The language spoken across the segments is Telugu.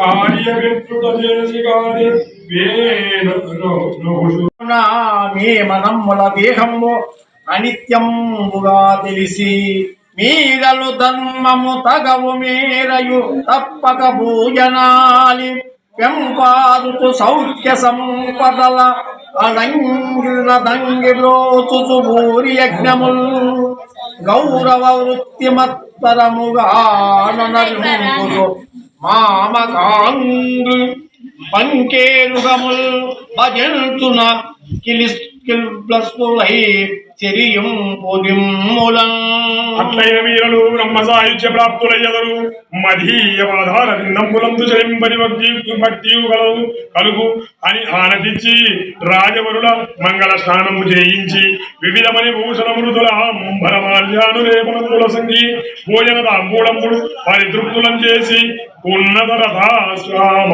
కార్యవిట్టుట చేసి కాదే మీ మనమ్ముల దేహము అనిత్యంబుగా తెలిసి మీదలు ధర్మము తగవు మేరయు తప్పక భూజనాలి పెంపాదుతు సౌఖ్య సంపదల అడంగిన దంగిలోచుచు భూరి యజ్ఞముల్. గౌరవ వృత్తిమత్తరముగా మామకాంగు పంకేరుగముల్ భజంతున కిలిస్ కిల్ కిల్బ్లస్కులై చెరియం పొదిమ్ములం అట్లైన వీరులు బ్రహ్మసాయుధ్య ప్రాప్తులయ్యదరు. మధీయమాధార విందంబులందు చెలింపని భక్తి భక్తి కలవు కలుగు అని ఆనతిచ్చి రాజవరుల మంగళ స్నానము చేయించి వివిధమని భూషణమృతుల అంబరమాల్యాను రేపణముల సంగి భోజన తాంబూలములు పరితృప్తులం చేసి ఉన్నత రథా స్వామ.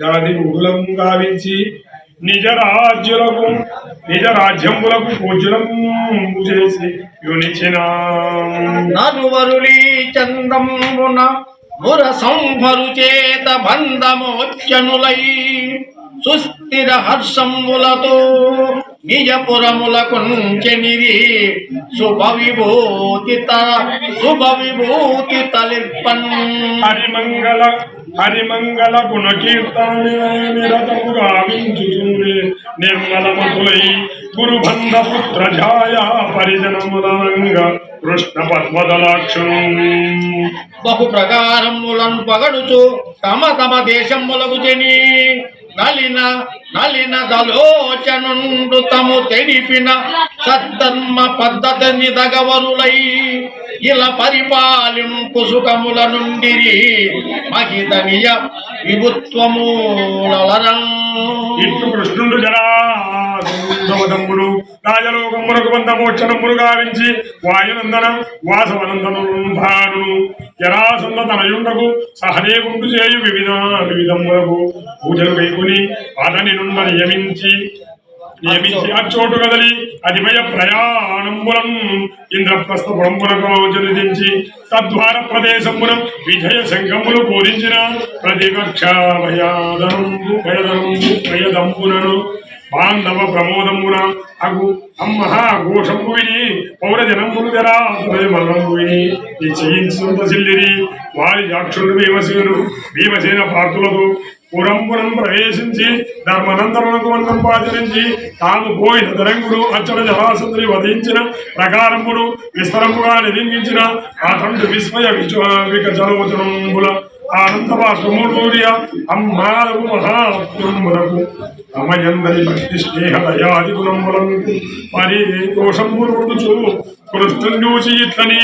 జాతి గురులం గావించి నిజ రాజ్యులకు నిజ రాజ్యములకు పూజనం చేసి యునిచిన. నరువరులీ చందంబున ముర సంభరు చేత బంధమోచ్చనులై సుస్థిర హర్షములతో నిజపురముల కుంచెనిరి శుభ విభూతి శుభ విభూతి తలిర్పన్ హరిమంగళ హరిమంగళ గుణ కీర్తన నిరతము గావించుచుండే నిర్మలమతులై గురుబంధ పుత్ర ఛాయ పరిజనములంగ కృష్ణ పద్మదలాక్షం బహు ప్రకారములను పగడుచు తమ తమ దేశములకు జని నలిన నలిన దలోచనుండు తము తెలిపిన సద్ధర్మ పద్ధతిని దగవరులై ఇలా పరిపాలింపు సుఖముల నుండిరి మహితనియ విభుత్వములరం ఇట్లు కృష్ణుడు జరాదముడు రాజలోకమునకు వంద మోక్షణములు గావించి వాయునందన వాసవనందను భానును జరాసంద తనయుండకు సహనే ఉండు చేయు వివిధ వివిధములకు పూజలు వేకుని అతని నుండి నియమించి నియమించి అచ్చోటు కదలి అధిమయ ప్రయాణంబులం ఇంద్రప్రస్థ పురంబులకు జనిదించి తద్వార ప్రదేశమున విజయ సంఘములు పూరించిన ప్రతిపక్ష భయాదనంబు భయదనంబు భయదంబునను బాంధవ ప్రమోదమున అగు అమ్మహ విని పౌరజనంబులు జరా మల్లము విని నిశ్చయించినంత సిల్లిరి వారి జాక్షుడు భీమసేనుడు భీమసేన పార్థులతో పురంపురం ప్రవేశించి ధర్మనందరులకు వందం పాచరించి తాము పోయిన తరంగుడు అచ్చల జలాసంతుని వధించిన ప్రకారమును విస్తరముగా నిరింగించిన అతండు విస్మయ వికచలోచనంబుల ఆనందవాసముడూర్య అమ్మాలకు మహాత్ములకు తమయందరి భక్తి స్నేహ దయాది మరి దోషంబులు కృష్ణుని చూసి ఇట్లనే